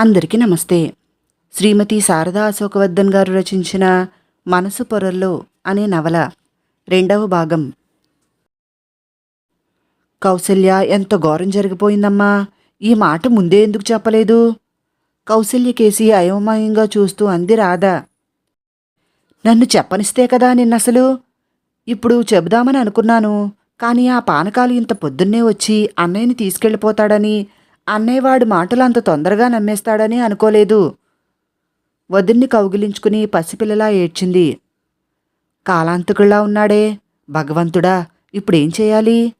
అందరికీ నమస్తే. శ్రీమతి శారదా అశోకవర్ధన్ గారు రచించిన మనసు పొరల్లో అనే నవల రెండవ భాగం. కౌసల్య ఎంత ఘోరం జరిగిపోయిందమ్మా. ఈ మాట ముందే ఎందుకు చెప్పలేదు? కౌసల్య కేసి అయోమయంగా చూస్తూ అంది రాధా. నన్ను చెప్పనిస్తే కదా నిన్నసలు? ఇప్పుడు చెబుదామని అనుకున్నాను కానీ ఆ పానకాలు ఇంత పొద్దున్నే వచ్చి అన్నయ్యని తీసుకెళ్ళిపోతాడని అన్నయ్య వాడి మాటలు అంత తొందరగా నమ్మేస్తాడని అనుకోలేదు. వదిన్ని కౌగిలించుకుని పసిపిల్లలా ఏడ్చింది. కాలాంతకుల్లా ఉన్నాడే. భగవంతుడా ఇప్పుడేం చేయాలి?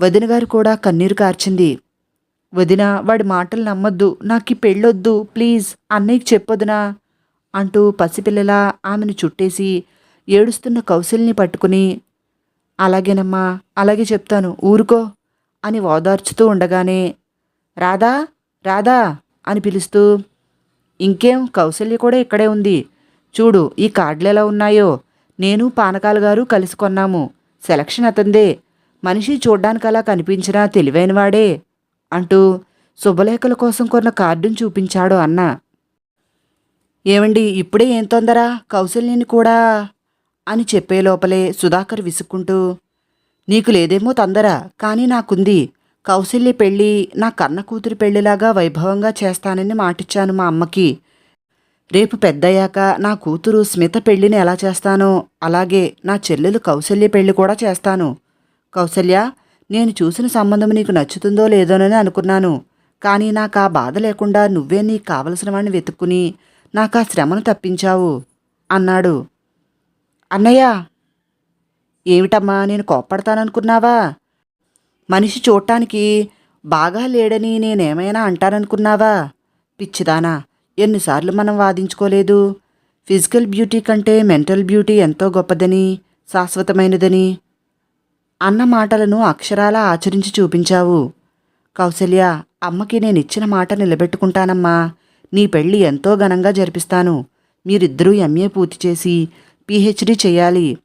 వదిన గారు కూడా కన్నీరు కార్చింది. వదిన వాడి మాటలు నమ్మొద్దు. నాకు పెళ్ళొద్దు. ప్లీజ్ అన్నయ్యకి చెప్పొద్దునా అంటూ పసిపిల్లలా ఆమెను చుట్టేసి ఏడుస్తున్న కౌశల్ని పట్టుకుని అలాగేనమ్మా అలాగే చెప్తాను ఊరుకో అని ఓదార్చుతూ ఉండగానే రాధా రాధా అని పిలుస్తూ ఇంకేం కౌశల్య కూడా ఇక్కడే ఉంది. చూడు ఈ కార్డులు ఎలా ఉన్నాయో. నేను పానకాల గారు కలిసి కొన్నాము. సెలక్షన్ అతందే మనిషి చూడ్డానికి అలా కనిపించినా తెలివైనవాడే అంటూ శుభలేఖల కోసం కొన్న కార్డును చూపించాడు అన్న. ఏమండి ఇప్పుడే ఏం తొందర? కౌశల్యని కూడా? అని చెప్పే లోపలే సుధాకర్ విసుక్కుంటూ నీకు లేదేమో తొందర కానీ నాకుంది. కౌశల్య పెళ్ళి నా కన్న కూతురి పెళ్ళిలాగా వైభవంగా చేస్తానని మాటిచ్చాను మా అమ్మకి. రేపు పెద్దయ్యాక నా కూతురు స్మిత పెళ్ళిని ఎలా చేస్తానో అలాగే నా చెల్లెలు కౌశల్య పెళ్ళి కూడా చేస్తాను. కౌశల్య నేను చూసిన సంబంధం నీకు నచ్చుతుందో లేదోనని అనుకున్నాను. కానీ నాకు ఆ బాధ లేకుండా నువ్వే నీకు కావలసిన వాడిని వెతుక్కుని నాకు ఆ శ్రమను తప్పించావు అన్నాడు. అన్నయ్య! ఏమిటమ్మా నేను కోప్పడతాననుకున్నావా? మనిషి చూడటానికి బాగా లేడని నేనేమైనా అంటాననుకున్నావా పిచ్చిదానా ఎన్నిసార్లు మనం వాదించుకోలేదు? ఫిజికల్ బ్యూటీ కంటే మెంటల్ బ్యూటీ ఎంతో గొప్పదని శాశ్వతమైనదని అన్న మాటలను అక్షరాలా ఆచరించి చూపించావు. కౌశల్య అమ్మకి నేనిచ్చిన మాట నిలబెట్టుకుంటానమ్మా. నీ పెళ్ళి ఎంతో ఘనంగా జరిపిస్తాను. మీరిద్దరూ ఎంఏ పూర్తి చేసి పీహెచ్డీ చేయాలి.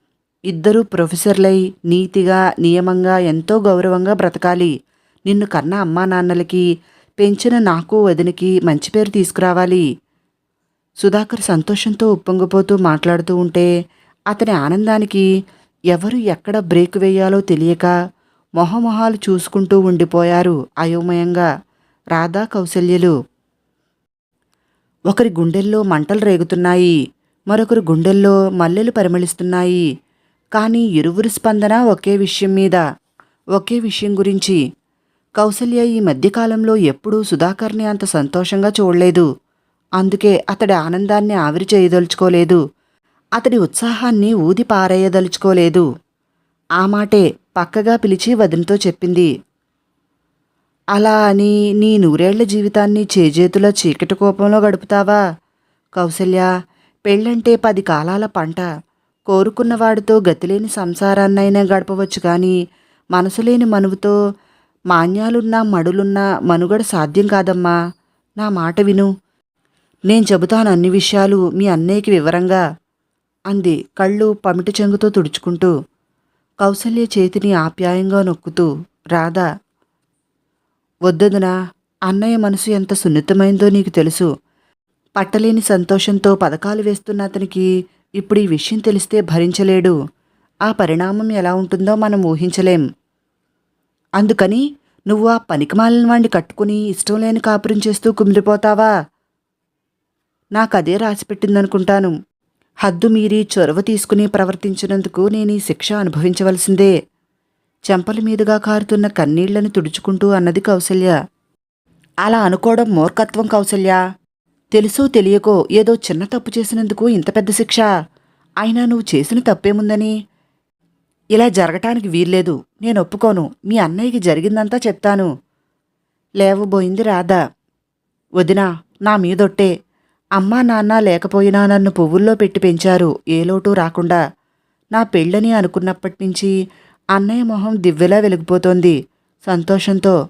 ఇద్దరూ ప్రొఫెసర్లై నీతిగా నియమంగా ఎంతో గౌరవంగా బ్రతకాలి. నిన్ను కన్న అమ్మా నాన్నలకి పెంచిన నాకు వదినకి మంచి పేరు తీసుకురావాలి. సుధాకర్ సంతోషంతో ఉప్పొంగిపోతూ మాట్లాడుతూ ఉంటే అతని ఆనందానికి ఎవరు ఎక్కడ బ్రేక్ వేయాలో తెలియక మొహమొహాలు చూసుకుంటూ ఉండిపోయారు అయోమయంగా. రాధా కౌశల్యలు. ఒకరి గుండెల్లో మంటలు రేగుతున్నాయి మరొకరు గుండెల్లో మల్లెలు పరిమళిస్తున్నాయి. కానీ ఇరువురి స్పందన ఒకే విషయం మీద ఒకే విషయం గురించి. కౌసల్య ఈ మధ్యకాలంలో ఎప్పుడూ సుధాకర్ని అంత సంతోషంగా చూడలేదు. అందుకే అతడి ఆనందాన్ని ఆవిరి చేయదలుచుకోలేదు. అతడి ఉత్సాహాన్ని ఊది పారేయదలుచుకోలేదు. ఆ మాటే పక్కగా పిలిచి వదినతో చెప్పింది. అలా అని నీ నూరేళ్ళ జీవితాన్ని చేజేతుల చీకటి కోపంలో గడుపుతావా? కౌసల్య పెళ్ళంటే పది కాలాల పంట. కోరుకున్నవాడితో గతిలేని సంసారాన్నైనా గడపవచ్చు కానీ మనసులేని మనువుతో మాన్యాలున్నా మడులున్నా మనుగడ సాధ్యం కాదమ్మా. నా మాట విను. నేను చెబుతాను అన్ని విషయాలు మీ అన్నయ్యకి వివరంగా అంది కళ్ళు పమిటి చెంగుతో తుడుచుకుంటూ. కౌసల్య చేతిని ఆప్యాయంగా నొక్కుతూ రాధా వద్దదునా అన్నయ్య మనసు ఎంత సున్నితమైందో నీకు తెలుసు. పట్టలేని సంతోషంతో పథకాలు వేస్తున్న అతనికి ఇప్పుడు ఈ విషయం తెలిస్తే భరించలేడు. ఆ పరిణామం ఎలా ఉంటుందో మనం ఊహించలేం. అందుకని నువ్వు ఆ పనికిమాలిన వాణ్ణి కట్టుకుని ఇష్టం లేని కాపురం చేస్తూ కుమిలిపోతావా? నాకదే రాసిపెట్టిందనుకుంటాను. హద్దు మీరి చొరవ తీసుకుని ప్రవర్తించినందుకు నేను ఈ శిక్ష అనుభవించవలసిందే. చెంపల మీదుగా కారుతున్న కన్నీళ్ళను తుడుచుకుంటూ అన్నది కౌసల్య అలా అనుకోవడం మూర్ఖత్వం కౌసల్య తెలుసో తెలియకో ఏదో చిన్న తప్పు చేసినందుకు ఇంత పెద్ద శిక్ష. అయినా నువ్వు చేసిన తప్పేముందని? ఇలా జరగటానికి వీల్లేదు. నేను ఒప్పుకోను. మీ అన్నయ్యకి జరిగిందంతా చెప్తాను. లేవబోయింది రాధా. వదినా నా మీదొట్టే. అమ్మా నాన్న లేకపోయినా నన్ను పువ్వుల్లో పెట్టి పెంచారు. ఏ లోటు రాకుండా. నా పెళ్ళని అనుకున్నప్పటి నుంచి అన్నయ్య మొహం దివ్వెలా వెలిగిపోతోంది. సంతోషంతో.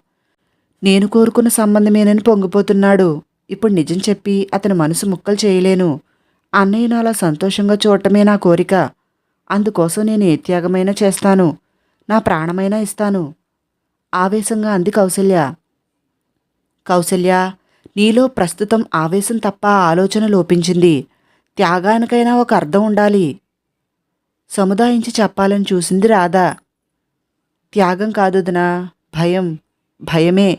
నేను కోరుకున్న సంబంధమేనని పొంగిపోతున్నాడు. ఇప్పుడు నిజం చెప్పి అతని మనసు ముక్కలు చేయలేను. అన్నయ్యను అలా సంతోషంగా చూడటమే నా కోరిక. అందుకోసం నేను ఏ త్యాగమైనా చేస్తాను. నా ప్రాణమైనా ఇస్తాను. ఆవేశంగా అంది కౌసల్య కౌసల్య నీలో ప్రస్తుతం ఆవేశం తప్ప ఆలోచన లోపించింది. త్యాగానికైనా ఒక అర్థం ఉండాలి. సముదాయించి చెప్పాలని చూసింది రాధా. త్యాగం కాదుదనా భయం భయమే.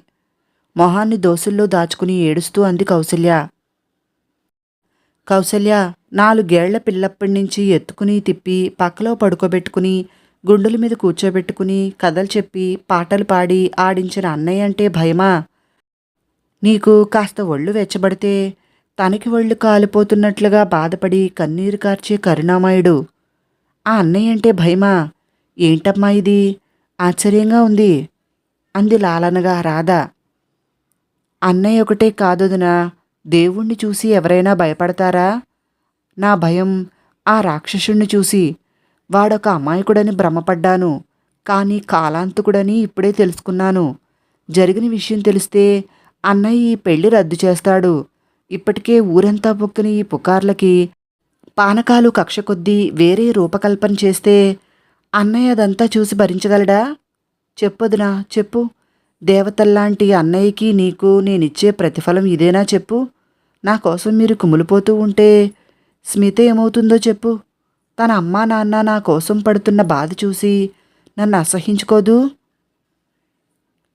మొహాన్ని దోసుల్లో దాచుకుని ఏడుస్తూ అంది కౌసల్య. కౌసల్య నాలుగేళ్ళ పిల్లప్పటి నుంచి ఎత్తుకుని తిప్పి పక్కలో పడుకోబెట్టుకుని గుండెల మీద కూర్చోబెట్టుకుని కథలు చెప్పి పాటలు పాడి ఆడించిన అన్నయ్య అంటే భయమా? నీకు కాస్త ఒళ్ళు వెచ్చబడితే తనకి ఒళ్ళు కాలిపోతున్నట్లుగా బాధపడి కన్నీరు కార్చే కరుణామయుడు. ఆ అన్నయ్య అంటే భయమా? ఏంటమ్మా ఇది? ఆశ్చర్యంగా ఉంది. అంది లాలనగా రాధ. అన్నయ్య ఒకటే కాదొదినా దేవుణ్ణి చూసి ఎవరైనా భయపడతారా? నా భయం ఆ రాక్షసుణ్ణి చూసి. వాడొక అమాయకుడని భ్రమపడ్డాను. కానీ కాలాంతకుడని ఇప్పుడే తెలుసుకున్నాను. జరిగిన విషయం తెలిస్తే అన్నయ్య ఈ పెళ్ళి రద్దు చేస్తాడు. ఇప్పటికే ఊరంతా పొక్కిన ఈ పుకార్లకి పానకాలు కక్ష కొద్దీ వేరే రూపకల్పన చేస్తే అన్నయ్య అదంతా చూసి భరించగలడా? చెప్పొదునా చెప్పు. దేవతల్లాంటి అన్నయ్యకి నీకు నేనిచ్చే ప్రతిఫలం ఇదేనా చెప్పు? నా కోసం మీరు కుమిలిపోతూ ఉంటే స్మిత ఏమవుతుందో చెప్పు. తన అమ్మా నాన్న నా కోసం పడుతున్న బాధ చూసి నన్ను అసహించుకోదు.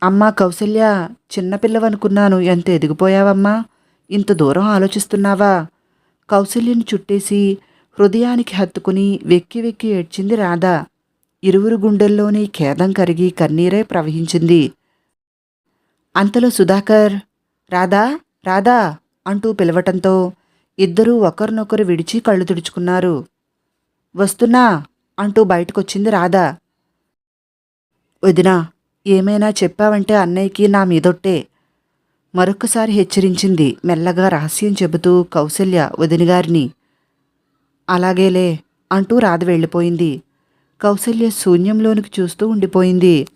అమ్మా కౌసల్య చిన్నపిల్లవనుకున్నాను ఎంత ఎదిగిపోయావమ్మా? ఇంత దూరం ఆలోచిస్తున్నావా? కౌసల్యను చుట్టేసి హృదయానికి హత్తుకుని వెక్కి వెక్కి ఏడ్చింది రాధ. ఇరువురు గుండెల్లోని ఖేదం కరిగి కన్నీరే ప్రవహించింది. అంతలో సుధాకర్ రాధా రాధా అంటూ పిలవటంతో ఇద్దరూ ఒకరినొకరు విడిచి కళ్ళు తుడుచుకున్నారు. వస్తున్నా అంటూ బయటకొచ్చింది రాధా. వదినా ఏమైనా చెప్పావంటే అన్నయ్యకి నా మీదొట్టే. మరొక్కసారి హెచ్చరించింది మెల్లగా రహస్యం చెబుతూ కౌసల్య వదినగారిని అలాగేలే అంటూ రాధ వెళ్ళిపోయింది. కౌసల్య శూన్యంలోనికి చూస్తూ ఉండిపోయింది.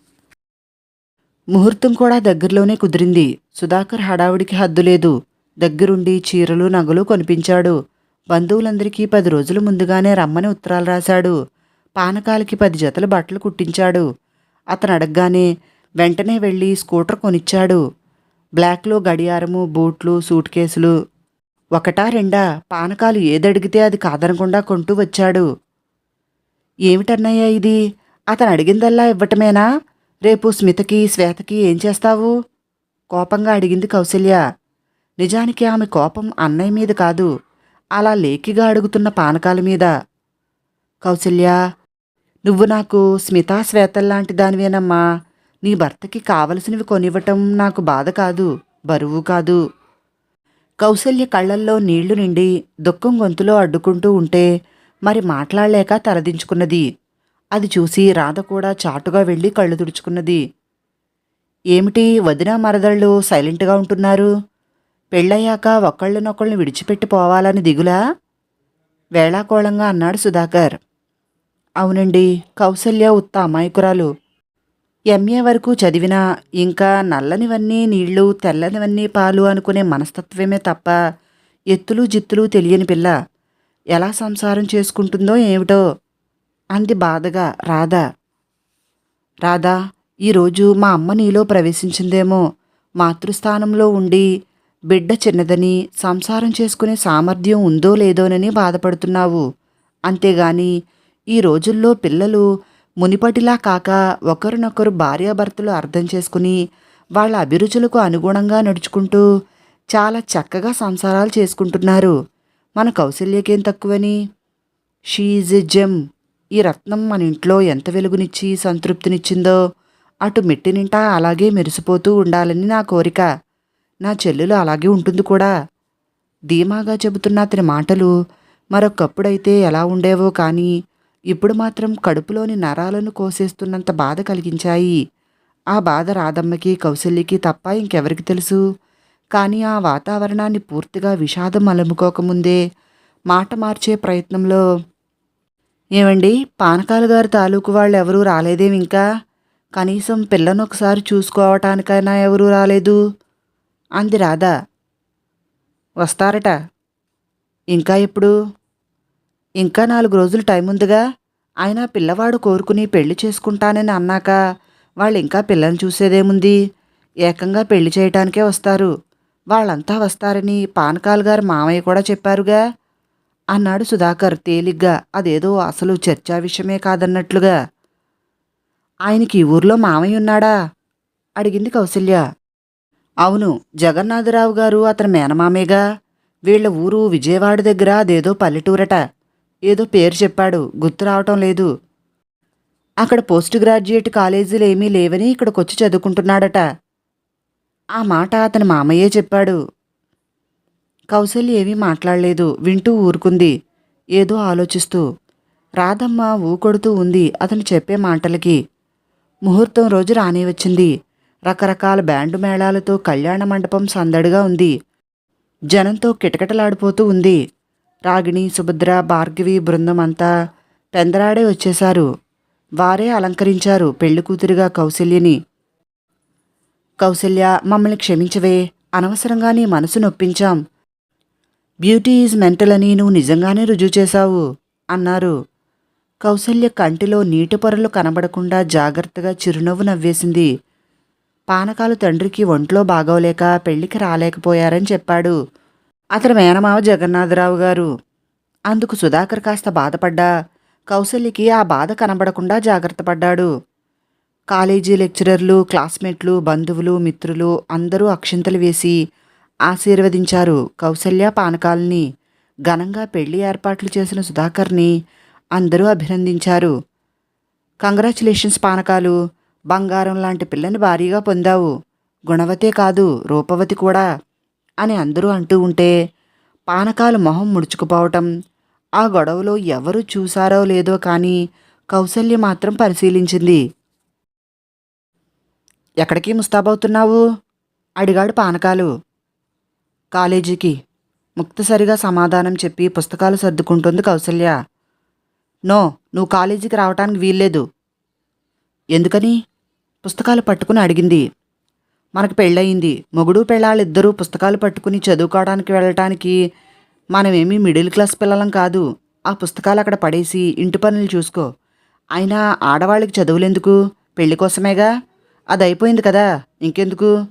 ముహూర్తం కూడా దగ్గరలోనే కుదిరింది. సుధాకర్ హడావుడికి హద్దులేదు దగ్గరుండి చీరలు నగలు కొనిపించాడు. బంధువులందరికీ పది రోజుల ముందుగానే రమ్మని ఉత్తరాలు రాశాడు. పానకాలకి పది జతల బట్టలు కుట్టించాడు. అతను అడగగానే వెంటనే వెళ్ళి స్కూటర్ కొనిచ్చాడు. బ్లాక్లో గడియారము బూట్లు సూట్ కేసులు. ఒకటా రెండా? పానకాలు ఏదడిగితే అది కాదనకుండా కొంటూ వచ్చాడు. ఏమిటన్నయ్యా ఇది? అతను అడిగిందల్లా ఇవ్వటమేనా? రేపు స్మితకి శ్వేతకి ఏం చేస్తావు? కోపంగా అడిగింది కౌశల్య. నిజానికి ఆమె కోపం అన్నయ్య మీద కాదు అలా లేకిగా అడుగుతున్న పానకాల మీద. కౌశల్య నువ్వు నాకు స్మితా శ్వేతల్లాంటి దానివేనమ్మా. నీ భర్తకి కావలసినవి కొనివ్వటం నాకు బాధ కాదు బరువు కాదు. కౌశల్య కళ్ళల్లో నీళ్ళు నిండి దుఃఖం గొంతులో అడ్డుకుంటూ ఉంటే మరి మాట్లాడలేక తలదించుకున్నది. అది చూసి రాధ కూడా చాటుగా వెళ్ళి కళ్ళు తుడుచుకున్నది. ఏమిటి వదిన మరదళ్ళు సైలెంట్గా ఉంటున్నారు? పెళ్ళయ్యాక ఒకళ్ళనొకళ్ళని విడిచిపెట్టి పోవాలని దిగులా? వేళాకోళంగా అన్నాడు సుధాకర్. అవునండి కౌసల్య ఉత్త అమాయకురాలు. ఎంఏ వరకు చదివినా ఇంకా నల్లనివన్నీ నీళ్ళు తెల్లనివన్నీ పాలు అనుకునే మనస్తత్వమే తప్ప ఎత్తులు జిత్తులు తెలియని పిల్ల. ఎలా సంసారం చేసుకుంటుందో ఏమిటో అంది బాధగా రాధా. రాధా ఈరోజు మా అమ్మ నీలో ప్రవేశించిందేమో. మాతృస్థానంలో ఉండి బిడ్డ చిన్నదని సంసారం చేసుకునే సామర్థ్యం ఉందో లేదోనని బాధపడుతున్నావు. అంతేగాని ఈ రోజుల్లో పిల్లలు మునిపటిలా కాక ఒకరినొకరు భార్యాభర్తలు అర్థం చేసుకుని వాళ్ళ అభిరుచులకు అనుగుణంగా నడుచుకుంటూ చాలా చక్కగా సంసారాలు చేసుకుంటున్నారు. మన కౌశల్యకేం తక్కువని? షీజ్ ఎ జెమ్ ఈ రత్నం మన ఇంట్లో ఎంత వెలుగునిచ్చి సంతృప్తినిచ్చిందో. అటు మెట్టినింటా అలాగే మెరిసిపోతూ ఉండాలని నా కోరిక. నా చెల్లెలు అలాగే ఉంటుంది కూడా. ధీమాగా చెబుతున్న అతని మాటలు మరొకప్పుడైతే ఎలా ఉండేవో కానీ ఇప్పుడు మాత్రం కడుపులోని నరాలను కోసేస్తున్నంత బాధ కలిగించాయి. ఆ బాధ రాధమ్మకి కౌశల్యకి తప్ప ఇంకెవరికి తెలుసు? కానీ ఆ వాతావరణాన్ని పూర్తిగా విషాదం అలముకోకముందే మాట మార్చే ప్రయత్నంలో ఏమండి పానకాల గారి తాలూకు వాళ్ళు ఎవరూ రాలేదేం ఇంకా? కనీసం పిల్లను ఒకసారి చూసుకోవటానికైనా ఎవరూ రాలేదు. అంది రాధా. వస్తారట. ఇంకా ఎప్పుడు? ఇంకా నాలుగు రోజులు టైం ఉందిగా. అయినా పిల్లవాడు కోరుకుని పెళ్ళి చేసుకుంటానని అన్నాక వాళ్ళు ఇంకా పిల్లని చూసేదేముంది? ఏకంగా పెళ్ళి చేయటానికే వస్తారు. వాళ్ళంతా వస్తారని పానకాల్ గారు మామయ్య కూడా చెప్పారుగా. అన్నాడు సుధాకర్ తేలిగ్గా. అదేదో అసలు చర్చా విషయమే కాదన్నట్లుగా. ఆయనకి ఊర్లో మామయ్య ఉన్నాడా? అడిగింది కౌసల్య అవును జగన్నాథరావు గారు అతని మేనమామేగా? వీళ్ళ ఊరు విజయవాడ దగ్గర అదేదో పల్లెటూరట. ఏదో పేరు చెప్పాడు గుర్తు రావటం లేదు. అక్కడ పోస్ట్ గ్రాడ్యుయేట్ కాలేజీలు ఏమీ లేవని ఇక్కడికొచ్చి చదువుకుంటున్నాడట. ఆ మాట అతని మామయ్యే చెప్పాడు. కౌశల్య ఏమీ మాట్లాడలేదు. వింటూ ఊరుకుంది. ఏదో ఆలోచిస్తూ. రాధమ్మ ఊకొడుతూ ఉంది అతను చెప్పే మాటలకి. ముహూర్తం రోజు రానే వచ్చింది. రకరకాల బ్యాండు మేళాలతో కళ్యాణ మండపం సందడిగా ఉంది. జనంతో కిటకిటలాడిపోతూ ఉంది. రాగిణి సుభద్ర భార్గవి బృందం అంతా పెందరాడే వచ్చేశారు. వారే అలంకరించారు పెళ్ళి కూతురిగా కౌశల్యని కౌశల్య మమ్మల్ని క్షమించవే. అనవసరంగా నీ మనసు నొప్పించాం. బ్యూటీ ఈజ్ మెంటల్ అని నువ్వు నిజంగానే రుజువు చేశావు అన్నారు. కౌసల్య కంటిలో నీటి పొరలు కనబడకుండా జాగ్రత్తగా చిరునవ్వు నవ్వేసింది. పానకాలు తండ్రికి ఒంట్లో బాగోలేక పెళ్ళికి రాలేకపోయారని చెప్పాడు అతని మేనమావ జగన్నాథరావు గారు. అందుకు సుధాకర్ కాస్త బాధపడ్డా. కౌసల్యకి ఆ బాధ కనబడకుండా జాగ్రత్త పడ్డాడు. కాలేజీ లెక్చరర్లు క్లాస్మేట్లు బంధువులు మిత్రులు అందరూ అక్షింతలు వేసి ఆశీర్వదించారు. కౌసల్య పానకాల్ని ఘనంగా పెళ్ళి ఏర్పాట్లు చేసిన సుధాకర్ని అందరూ అభినందించారు. కంగ్రాచులేషన్స్ పానకాలు బంగారం లాంటి పిల్లని భారీగా పొందావు. గుణవతే కాదు రూపవతి కూడా అని అందరూ అంటూ ఉంటే పానకాలు మొహం ముడుచుకుపోవటం ఆ గొడవలో ఎవరు చూశారో లేదో కానీ కౌసల్య మాత్రం పరిశీలించింది. ఎక్కడికి ముస్తాబవుతున్నావు? అడిగాడు పానకాలు. కాలేజీకి. ముక్తసరిగా సమాధానం చెప్పి పుస్తకాలు సర్దుకుంటుంది కౌసల్య. నో నువ్వు కాలేజీకి రావటానికి వీల్లేదు. ఎందుకని? పుస్తకాలు పట్టుకుని అడిగింది. మనకు పెళ్ళయింది. మొగుడు పెళ్ళాళ్ళిద్దరూ పుస్తకాలు పట్టుకుని చదువుకోవడానికి వెళ్ళటానికి మనమేమీ మిడిల్ క్లాస్ పిల్లలం కాదు. ఆ పుస్తకాలు అక్కడ పడేసి ఇంటి పనులు చూసుకో. అయినా ఆడవాళ్ళకి చదువులెందుకు? పెళ్ళి కోసమేగా? అది అయిపోయింది కదా. ఇంకెందుకు?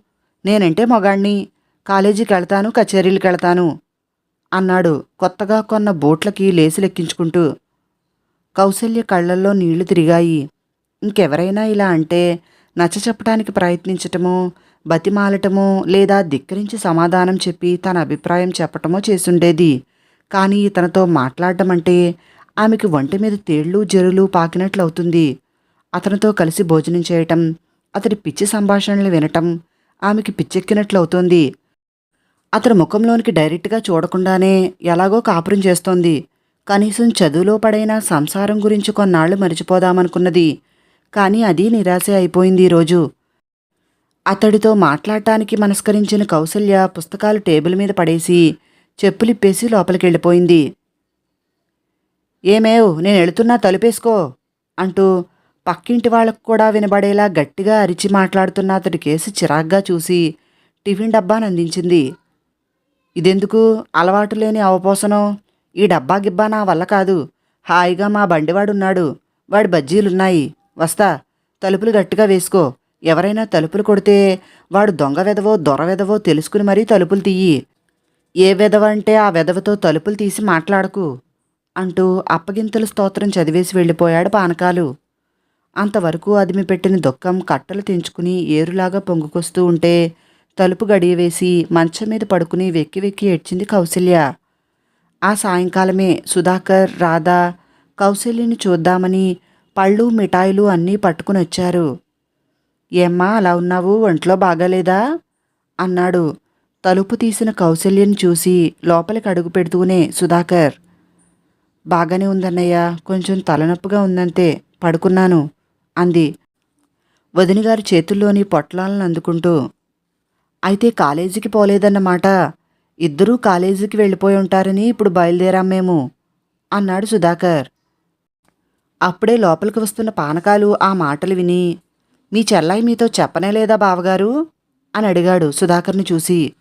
నేనంటే మొగాణ్ణి. కాలేజీకి వెళ్తాను కచేరీలకు వెళ్తాను అన్నాడు కొత్తగా కొన్న బోట్లకి లేసులెక్కించుకుంటూ. కౌశల్య కళ్ళల్లో నీళ్ళు తిరిగాయి. ఇంకెవరైనా ఇలా అంటే నచ్చ చెప్పడానికి ప్రయత్నించటమో బతిమాలటమో లేదా ధిక్కరించి సమాధానం చెప్పి తన అభిప్రాయం చెప్పటమో చేసుండేది. కానీ ఇతనితో మాట్లాడటం అంటే ఆమెకి ఒంటి మీద తేళ్ళు జరులు పాకినట్లవుతుంది. అతనితో కలిసి భోజనం చేయటం అతడి పిచ్చి సంభాషణలు వినటం ఆమెకి పిచ్చెక్కినట్లవుతోంది. అతని ముఖంలోనికి డైరెక్ట్గా చూడకుండానే ఎలాగో కాపురం చేస్తోంది. కనీసం చదువులో పడైన సంసారం గురించి కొన్నాళ్ళు మరిచిపోదామనుకున్నది. కానీ అది నిరాశ అయిపోయింది ఈరోజు అతడితో మాట్లాడటానికి మనస్కరించిన కౌసల్య పుస్తకాలు టేబుల్ మీద పడేసి చెప్పులిప్పేసి లోపలికెళ్ళిపోయింది. ఏమేవ్ నేను వెళుతున్నా తలుపేసుకో అంటూ పక్కింటి వాళ్ళకు కూడా వినబడేలా గట్టిగా అరిచి మాట్లాడుతున్న అతడి కేసు చిరాగ్గా చూసి టిఫిన్ డబ్బానందించింది. ఇదెందుకు అలవాటు లేని అవపోసనం? ఈ డబ్బా గిబ్బా నా వల్ల కాదు. హాయిగా మా బండివాడున్నాడు. వాడి బజ్జీలున్నాయి. వస్తా తలుపులు గట్టిగా వేసుకో. ఎవరైనా తలుపులు కొడితే వాడు దొంగ వెదవో దొర వెదవో తెలుసుకుని మరీ తలుపులు తీయి. ఏ వెదవ అంటే ఆ వెదవతో తలుపులు తీసి మాట్లాడకు అంటూ అప్పగింతల స్తోత్రం చదివేసి వెళ్ళిపోయాడు పానకాలు. అంతవరకు అదిమి పెట్టిన దుఃఖం కట్టలు తెంచుకుని ఏరులాగా పొంగుకొస్తూ ఉంటే తలుపు గడియవేసి మంచం మీద పడుకుని వెక్కి వెక్కి ఏడ్చింది కౌశల్య. ఆ సాయంకాలమే సుధాకర్ రాధా కౌశల్యని చూద్దామని పళ్ళు మిఠాయిలు అన్నీ పట్టుకుని వచ్చారు. ఏమ్మా అలా ఉన్నావు? ఒంట్లో బాగాలేదా? అన్నాడు. తలుపు తీసిన కౌశల్యని చూసి లోపలికి అడుగు పెడుతూనే సుధాకర్. బాగానే ఉందన్నయ్య కొంచెం తలనొప్పిగా ఉందంతే పడుకున్నాను అంది. వదినగారి చేతుల్లోని పొట్లాలను అందుకుంటూ అయితే కాలేజీకి పోలేదన్నమాట. ఇద్దరూ కాలేజీకి వెళ్ళిపోయి ఉంటారని ఇప్పుడు బయలుదేరాం మేము అన్నాడు సుధాకర్. అప్పుడే లోపలికి వస్తున్న పానకాలు ఆ మాటలు విని మీ చెల్లాయి మీతో చెప్పనే లేదా బావగారు? అని అడిగాడు సుధాకర్ని చూసి.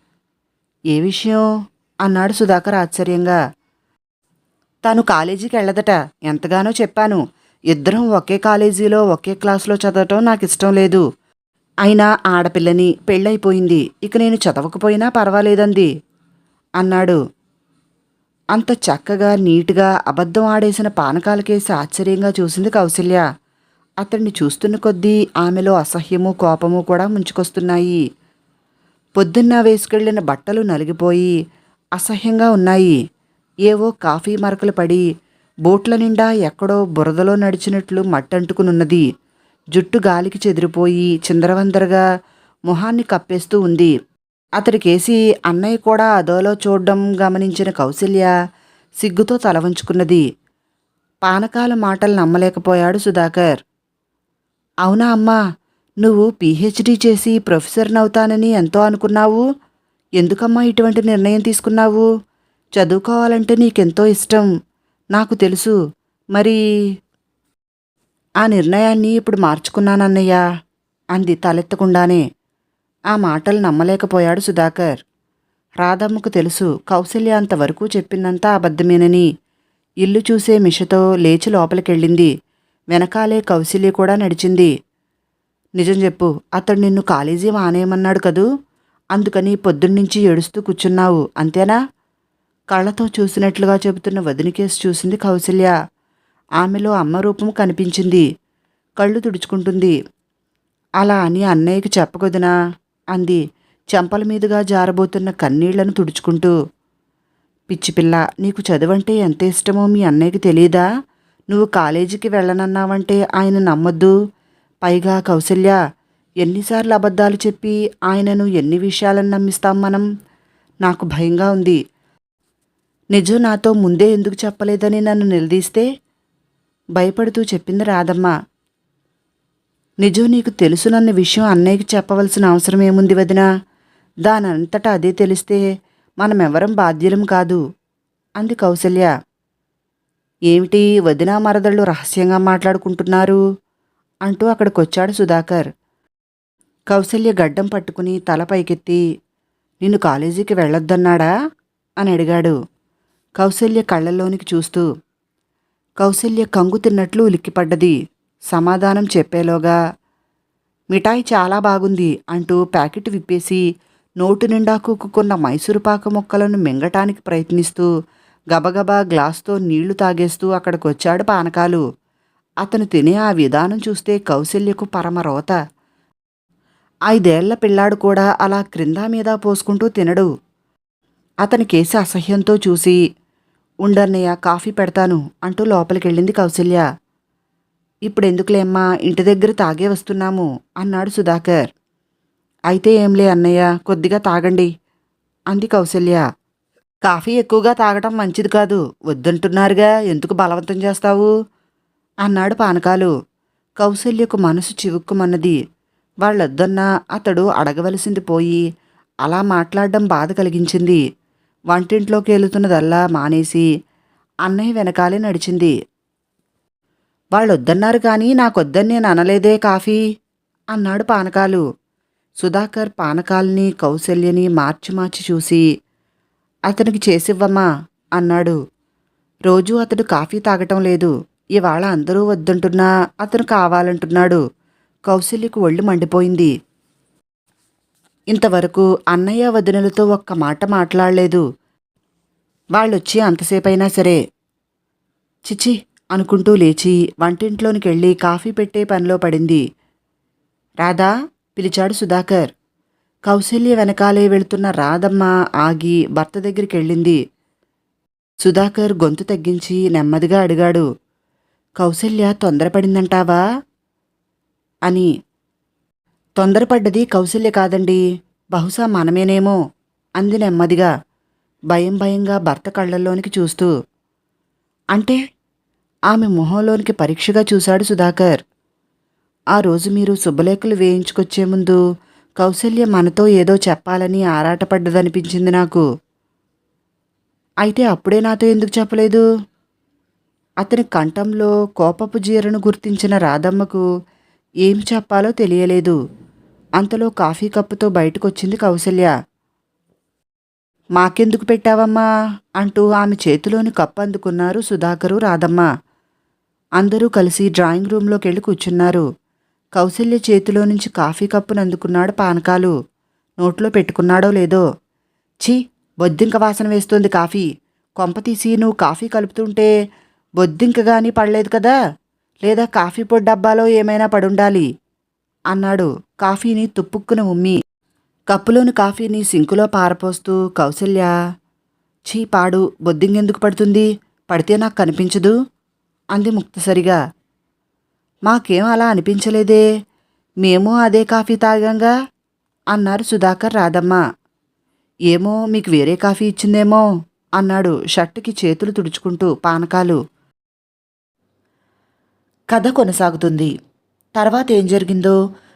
ఏ విషయం? అన్నాడు సుధాకర్ ఆశ్చర్యంగా. తాను కాలేజీకి వెళ్ళదట ఎంతగానో చెప్పాను. ఇద్దరం ఒకే కాలేజీలో ఒకే క్లాసులో చదవటం నాకు ఇష్టం లేదు. అయినా ఆడపిల్లని పెళ్ళైపోయింది ఇక నేను చదవకపోయినా పర్వాలేదంది. అన్నాడు. అంత చక్కగా నీట్గా అబద్ధం ఆడేసిన పానకాలకేసి ఆశ్చర్యంగా చూసింది కౌశల్య. అతన్ని చూస్తున్న కొద్దీ ఆమెలో అసహ్యము కోపము కూడా ముంచుకొస్తున్నాయి. పొద్దున్న వేసుకెళ్ళిన బట్టలు నలిగిపోయి అసహ్యంగా ఉన్నాయి. ఏవో కాఫీ మరకలు పడి బోట్ల నిండా ఎక్కడో బురదలో నడిచినట్లు మట్టంటుకునున్నది. జుట్టు గాలికి చెదిరిపోయి చిందరవందరగా మొహాన్ని కప్పేస్తూ ఉంది. అతడికేసి అన్నయ్య కూడా అదోలో చూడడం గమనించిన కౌశల్య సిగ్గుతో తల వంచుకున్నది. పానకాల మాటలు నమ్మలేకపోయాడు సుధాకర్. అవునా అమ్మా నువ్వు పీహెచ్డీ చేసి ప్రొఫెసర్నవుతానని ఎంతో అనుకున్నావు. ఎందుకమ్మా ఇటువంటి నిర్ణయం తీసుకున్నావు? చదువుకోవాలంటే నీకెంతో ఇష్టం. నాకు తెలుసు. మరి ఆ నిర్ణయాన్ని ఇప్పుడు మార్చుకున్నానన్నయ్య అంది తలెత్తకుండానే. ఆ మాటలు నమ్మలేకపోయాడు సుధాకర్. రాధమ్మకు తెలుసు కౌశల్య అంతవరకు చెప్పిందంతా అబద్ధమేనని. ఇల్లు చూసే మిషతో లేచి లోపలికెళ్ళింది. వెనకాలే కౌశల్య కూడా నడిచింది. నిజం చెప్పు అతడు నిన్ను కాలేజీ మానేయమన్నాడు కదూ? అందుకని పొద్దున్నుంచి ఏడుస్తూ కూర్చున్నావు అంతేనా? కళ్ళతో చూసినట్లుగా చెబుతున్న వదిన కేసు చూసింది కౌశల్య. ఆమెలో అమ్మ రూపం కనిపించింది. కళ్ళు తుడుచుకుంటుంది. అలా అని అన్నయ్యకి చెప్పకొదినా అంది. చెంపల మీదుగా జారబోతున్న కన్నీళ్ళను తుడుచుకుంటూ. పిచ్చిపిల్ల నీకు చదువంటే ఎంత ఇష్టమో మీ అన్నయ్యకి తెలియదా నువ్వు కాలేజీకి వెళ్ళనన్నావంటే ఆయన నమ్మొద్దు. పైగా కౌసల్య ఎన్నిసార్లు అబద్ధాలు చెప్పి ఆయనను ఎన్ని విషయాలను నమ్మిస్తాం మనం? నాకు భయంగా ఉంది. నిజం నాతో ముందే ఎందుకు చెప్పలేదని నన్ను నిలదీస్తే భయపడుతూ చెప్పింది రాధమ్మ. నిజం నీకు తెలుసునన్న విషయం అన్నయ్యకి చెప్పవలసిన అవసరం ఏముంది వదినా? దానంతటా అదే తెలిస్తే మనమెవరం బాధ్యులం కాదు. అంది కౌసల్య. ఏమిటి వదినా మరదళ్ళు రహస్యంగా మాట్లాడుకుంటున్నారు? అంటూ అక్కడికొచ్చాడు సుధాకర్. కౌసల్య గడ్డం పట్టుకుని తల పైకెత్తి నిన్ను కాలేజీకి వెళ్ళొద్దన్నాడా? అని అడిగాడు. కౌసల్య కళ్ళల్లోనికి చూస్తూ కౌసల్య కంగు తిన్నట్లు ఉలిక్కిపడ్డది. సమాధానం చెప్పేలోగా మిఠాయి చాలా బాగుంది అంటూ ప్యాకెట్ విప్పేసి నోటు నిండా కుక్కున్న మైసూరుపాక ముక్కలను మింగటానికి ప్రయత్నిస్తూ గబగబా గ్లాస్తో నీళ్ళు తాగేస్తూ అక్కడికొచ్చాడు పానకాలు. అతను తినే ఆ విధానం చూస్తే కౌశల్యకు పరమరోత ఐదేళ్ళ పిల్లాడు కూడా అలా క్రింద మీద పోసుకుంటూ తినడు. అతని కేసి అసహ్యంతో చూసి ఉండన్నయ్య కాఫీ పెడతాను అంటూ లోపలికెళ్ళింది కౌశల్య. ఇప్పుడెందుకులేమ్మా ఇంటి దగ్గర తాగే వస్తున్నాము అన్నాడు సుధాకర్. అయితే ఏంలే అన్నయ్య కొద్దిగా తాగండి అంది కౌశల్య. కాఫీ ఎక్కువగా తాగటం మంచిది కాదు వద్దంటున్నారుగా ఎందుకు బలవంతం చేస్తావు? అన్నాడు పానకాలు. కౌశల్యకు మనసు చివుక్కుమన్నది. వాళ్ళొద్దన్నా అతడు అడగవలసింది పోయి అలా మాట్లాడడం బాధ కలిగించింది. వంటింట్లోకి వెళుతున్నదల్లా మానేసి అన్నయ్య వెనకాలే నడిచింది. వాళ్ళొద్దన్నారు కానీ నాకొద్దని నేను అనలేదే కాఫీ అన్నాడు పానకాలు. సుధాకర్ పానకాల్ని కౌశల్యని మార్చి మార్చి చూసి అతనికి చేసివ్వమ్మా అన్నాడు. రోజూ అతడు కాఫీ తాగటం లేదు. ఇవాళ అందరూ వద్దంటున్నా అతను కావాలంటున్నాడు. కౌశల్యకు ఒళ్ళు మండిపోయింది. ఇంతవరకు అన్నయ్య వదినలతో ఒక్క మాట మాట్లాడలేదు. వాళ్ళొచ్చి అంతసేపైనా సరే చిచి అనుకుంటూ లేచి వంటింట్లోనికి వెళ్ళి కాఫీ పెట్టే పనిలో పడింది. రాధా పిలిచాడు సుధాకర్. కౌశల్య వెనకాలే వెళుతున్న రాధమ్మ ఆగి భర్త దగ్గరికి వెళ్ళింది సుధాకర్ గొంతు తగ్గించి నెమ్మదిగా అడిగాడు కౌశల్య తొందరపడిందంటావా? అని తొందరపడ్డది కౌశల్య కాదండి. బహుశా మనమేనేమో అంది నెమ్మదిగా భయం భయంగా భర్త కళ్ళల్లోనికి చూస్తూ. అంటే ఆమె మొహంలోనికి పరీక్షగా చూశాడు సుధాకర్. ఆ రోజు మీరు శుభలేఖలు వేయించుకొచ్చే ముందు కౌశల్య మనతో ఏదో చెప్పాలని ఆరాటపడ్డదనిపించింది నాకు. అయితే అప్పుడే నాతో ఎందుకు చెప్పలేదు? అతని కంఠంలో కోపపు జీరను గుర్తించిన రాధమ్మకు ఏం చెప్పాలో తెలియలేదు. అంతలో కాఫీ కప్పుతో బయటకొచ్చింది కౌసల్య. మాకెందుకు పెట్టావమ్మా? అంటూ ఆమె చేతిలోని కప్పు అందుకున్నారు సుధాకరు రాధమ్మ. అందరూ కలిసి డ్రాయింగ్ రూంలోకి వెళ్ళి కూర్చున్నారు. కౌసల్య చేతిలో నుంచి కాఫీ కప్పును అందుకున్నాడు పానకాలు. నోట్లో పెట్టుకున్నాడో లేదో. ఛీ బొద్దింక వాసన వేస్తోంది కాఫీ. కొంప తీసి నువ్వు కాఫీ కలుపుతుంటే బొద్దింక కానీ పడలేదు కదా. లేదా కాఫీ పొడి డబ్బాలో ఏమైనా పడుండాలి అన్నాడు. కాఫీని తుప్పుక్కున ఉమ్మి కప్పులోని కాఫీని సింకులో పారపోస్తూ కౌశల్య ఛీ పాడు బొద్దింగెందుకు పడుతుంది? పడితే నాకు కనిపించదు? అంది ముక్తసరిగా. మాకేం అలా అనిపించలేదే? మేము అదే కాఫీ తాగాంగా? అన్నారు సుధాకర్ రాధమ్మ. ఏమో మీకు వేరే కాఫీ ఇచ్చిందేమో? అన్నాడు షర్టుకి చేతులు తుడుచుకుంటూ పానకాలు. కథ కొనసాగుతుంది. తర్వాత ఏం జరిగిందో